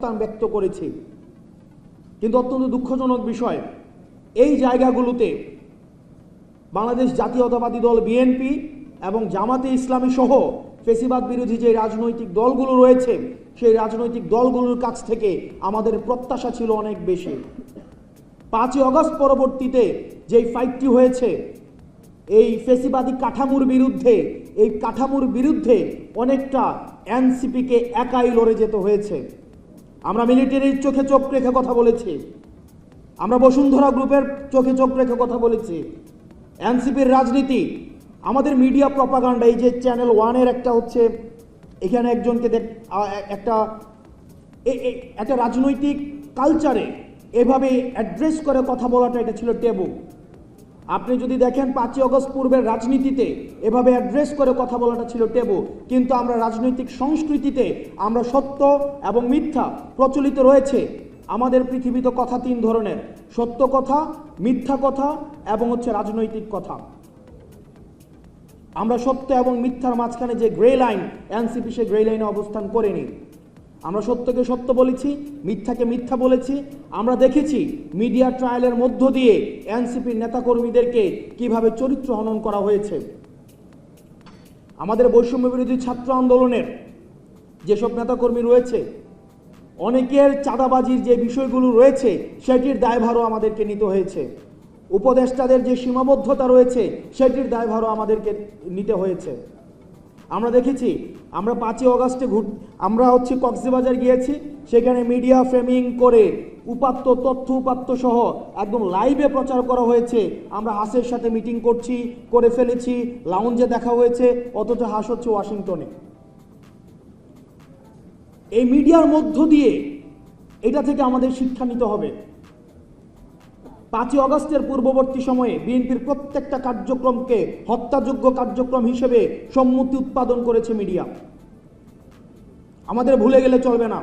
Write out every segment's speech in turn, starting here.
অবস্থান ব্যক্ত করেছি। কিন্তু অত্যন্ত দুঃখজনক বিষয়, এই জায়গাগুলোতে বাংলাদেশ জাতীয়তাবাদী দল বিএনপি এবং জামাতে ইসলামী সহ ফেসিবাদ বিরোধী যে রাজনৈতিক দলগুলো রয়েছে, সেই রাজনৈতিক দলগুলোর কাছ থেকে আমাদের প্রত্যাশা ছিল অনেক বেশি। পাঁচই অগস্ট পরবর্তীতে যেই ফাইটটি হয়েছে, এই ফেসিবাদী কাঠামোর বিরুদ্ধে, এই কাঠামোর বিরুদ্ধে অনেকটা এনসিপিকে একাই লড়ে যেতে হয়েছে। আমরা মিলিটারির চোখে চোখ রেখে কথা বলেছি। আমরা বসুন্ধরা গ্রুপের চোখে চোখ রেখে কথা বলেছি। এনসিপির রাজনীতি, আমাদের মিডিয়া প্রপাগান্ডা, এই যে চ্যানেল ওয়ানের একটা হচ্ছে, এখানে একজনকে দেখ একটা একটা রাজনৈতিক কালচারে এভাবে অ্যাড্রেস করে কথা বলাটা এটা ছিল টেবু। আপনি যদি দেখেন পাঁচই অগস্ট পূর্বের রাজনীতিতে এভাবে অ্যাড্রেস করে কথা বলাটা ছিল টেবু কিন্তু আমরা রাজনৈতিক সংস্কৃতিতে আমরা সত্য এবং মিথ্যা প্রচলিত রয়েছে। আমাদের পৃথিবীতে কথা তিন ধরনের, সত্য কথা, মিথ্যা কথা এবং হচ্ছে রাজনৈতিক কথা। আমরা সত্য এবং মিথ্যার মাঝখানে যে গ্রে লাইন এনসিপি সে গ্রে লাইনে অবস্থান করেনি। আমরা সত্যকে সত্য বলেছি, মিথ্যাকে মিথ্যা বলেছি। আমরা দেখেছি মিডিয়া ট্রায়ালের মধ্য দিয়ে এনসিপির নেতাকর্মীদেরকে কীভাবে চরিত্র হনন করা হয়েছে। আমাদের বৈষম্য বিরোধী ছাত্র আন্দোলনের যেসব নেতাকর্মী রয়েছে, অনেকের চাঁদাবাজির যে বিষয়গুলো রয়েছে, সেটির দায়ভারও আমাদেরকে নিতে হয়েছে। উপদেষ্টাদের যে সীমাবদ্ধতা রয়েছে, সেটির দায়ভারও আমাদেরকে নিতে হয়েছে। আমরা দেখেছি, আমরা পাঁচই অগাস্টে ঘুর আমরা হচ্ছে কক্সবাজার গিয়েছি, সেখানে মিডিয়া ফ্রেমিং করে উপাত্ত তথ্য, উপাত্ত সহ একদম লাইভে প্রচার করা হয়েছে। আমরা হাসের সাথে মিটিং করছি, করে ফেলেছি লাউঞ্জে দেখা হয়েছে, অথচ হাস হচ্ছে ওয়াশিংটনে। এই মিডিয়ার মধ্য দিয়ে এটা থেকে আমাদের শিক্ষা নিতে হবে। পাঁচই অগস্টের পূর্ববর্তী সময়ে বিএনপির প্রত্যেকটা কার্যক্রমকে হত্যাযোগ্য কার্যক্রম হিসেবে সম্মতি উৎপাদন করেছে মিডিয়া। আমাদের ভুলে গেলে চলবে না।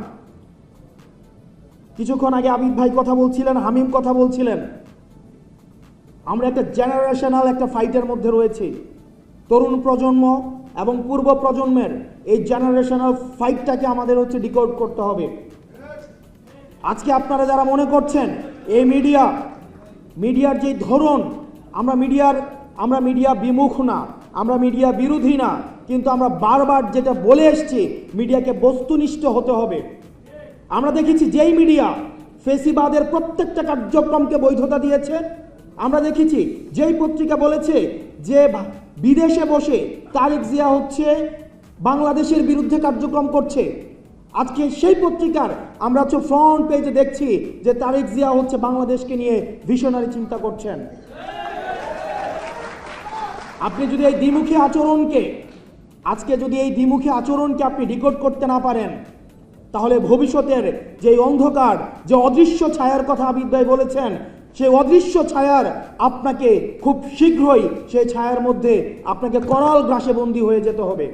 কিছুক্ষণ আগে আবিদ ভাই কথা বলছিলেন, হামিম কথা বলছিলেন। আমরা একটা জেনারেশনাল একটা ফাইটের মধ্যে রয়েছি। তরুণ প্রজন্ম এবং পূর্ব প্রজন্মের এই জেনারেশনাল ফাইটটাকে আমাদের হচ্ছে ডিকোড করতে হবে। আজকে আপনারা যারা মনে করছেন, এই মিডিয়া মিডিয়ার যে ধরন, আমরা মিডিয়ার, আমরা মিডিয়া বিমুখ না, আমরা মিডিয়া বিরোধী না, কিন্তু আমরা বারবার যেটা বলে এসছি, মিডিয়াকে বস্তুনিষ্ঠ হতে হবে। আমরা দেখেছি যেই মিডিয়া ফেসিবাদের প্রত্যেকটা কার্যক্রমকে বৈধতা দিয়েছে, আমরা দেখেছি যেই পত্রিকা বলেছে যে বিদেশে বসে তারেক জিয়া হচ্ছে, বাংলাদেশের বিরুদ্ধে কার্যক্রম করছে। আজকে সেই পত্রিকার আমরা হচ্ছে ফ্রন্ট পেজে দেখছি যে তারেক জিয়া হচ্ছে বাংলাদেশকে নিয়ে ভিশনারি চিন্তা করছেন। আপনি যদি এই দ্বিমুখী আচরণকে, আজকে যদি এই দ্বিমুখী আচরণকে আপনি ডিকোড করতে না পারেন, তাহলে ভবিষ্যতের যে অন্ধকার, যে অদৃশ্য ছায়ার কথা আবিদ ভাই বলেছেন, সেই অদৃশ্য ছায়ার আপনাকে খুব শীঘ্রই সেই ছায়ার মধ্যে আপনাকে করাল গ্রাসে বন্দী হয়ে যেতে হবে।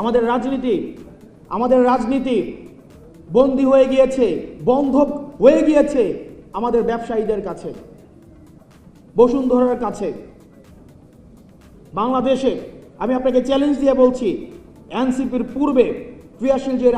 আমাদের রাজনীতি আমাদের রাজনীতি বন্দি হয়ে গিয়েছে, বন্ধ হয়ে গিয়েছে আমাদের ব্যবসায়ীদের কাছে, বসুন্ধরার কাছে। বাংলাদেশে, আমি আপনাকে চ্যালেঞ্জ দিয়ে বলছি, এনসিপির পূর্বে ক্রিয়াশীল যে